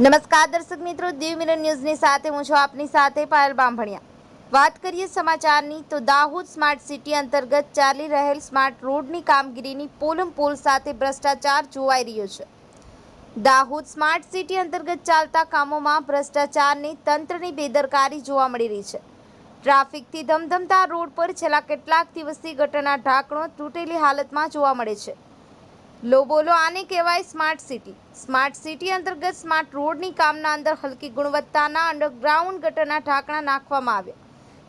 નમસ્કાર દર્શક મિત્રો, દેવ મિરર ન્યૂઝની સાથે હું છું આપની સાથે પાયલ બાંભણિયા. વાત કરીએ સમાચારની, તો દાહોદ સ્માર્ટ સિટી અંતર્ગત ચાલી રહેલ સ્માર્ટ રોડની કામગીરીની પોલમ પોલ સાથે ભ્રષ્ટાચાર જોવાઈ રહ્યો છે. દાહોદ સ્માર્ટ સિટી અંતર્ગત ચાલતા કામોમાં ભ્રષ્ટાચારની તંત્રની બેદરકારી જોવા મળી રહી છે. ટ્રાફિકથી ધમધમતા રોડ પર છેલ્લા કેટલાક દિવસથી ગટરના ઢાંકણો તૂટેલી હાલતમાં જોવા મળે છે. લો બોલો, આને કહેવાય સ્માર્ટ સિટી સ્માર્ટ સિટી અંતર્ગત સ્માર્ટ રોડની કામના અંદર હલકી ગુણવત્તાના અંડરગ્રાઉન્ડ ગટરના ઢાંકણા નાખવામાં આવ્યા.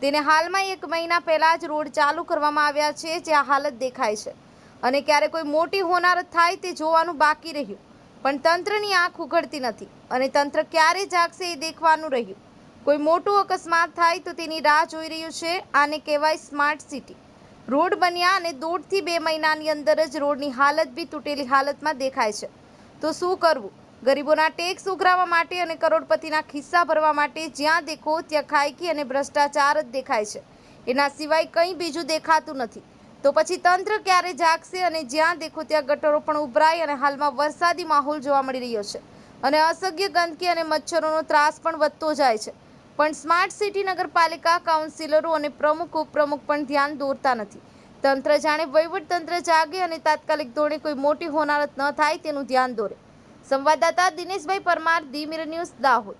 તેને હાલમાં એક મહિના પહેલાં જ રોડ ચાલુ કરવામાં આવ્યા છે, જે આ હાલત દેખાય છે. અને ક્યારે કોઈ મોટી હોનારત થાય તે જોવાનું બાકી રહ્યું. પણ તંત્રની આંખ ઉઘડતી નથી અને તંત્ર ક્યારે જાગશે એ દેખવાનું રહ્યું. કોઈ મોટું અકસ્માત થાય તો તેની રાહ જોઈ રહ્યું છે, આને કહેવાય સ્માર્ટ સિટી રોડ બન્યા અને દોઢથી બે મહિનાની અંદર જ રોડની હાલત બી તૂટેલી હાલતમાં દેખાય છે. તો શું કરવું? ગરીબોના ટેક્સ ઉઘરાવવા માટે અને કરોડપતિના ખિસ્સા ભરવા માટે જ્યાં દેખો ત્યાં ખાયકી અને ભ્રષ્ટાચાર જ દેખાય છે. એના સિવાય કંઈ બીજું દેખાતું નથી. તો પછી તંત્ર ક્યારે જાગશે અને જ્યાં દેખો ત્યાં ગટરો પણ ઉભરાય અને હાલમાં વરસાદી માહોલ જોવા મળી રહ્યો છે. અને અસભ્ય ગંદકી અને મચ્છરોનો ત્રાસ પણ વધતો જાય છે. પણ સ્માર્ટ સિટી નગરપાલિકા, કાઉન્સિલરો અને પ્રમુખ ઉપપ્રમુખ પણ ધ્યાન દોરતા નથી. તંત્ર જાણે વહીવટ તંત્ર જાગે અને તાત્કાલિક ધોરણે કોઈ મોટી હોનારત ન થાય તેનું ધ્યાન દોરે. સંવાદદાતા Dineshbhai Parmar the Mirror News, Dahod.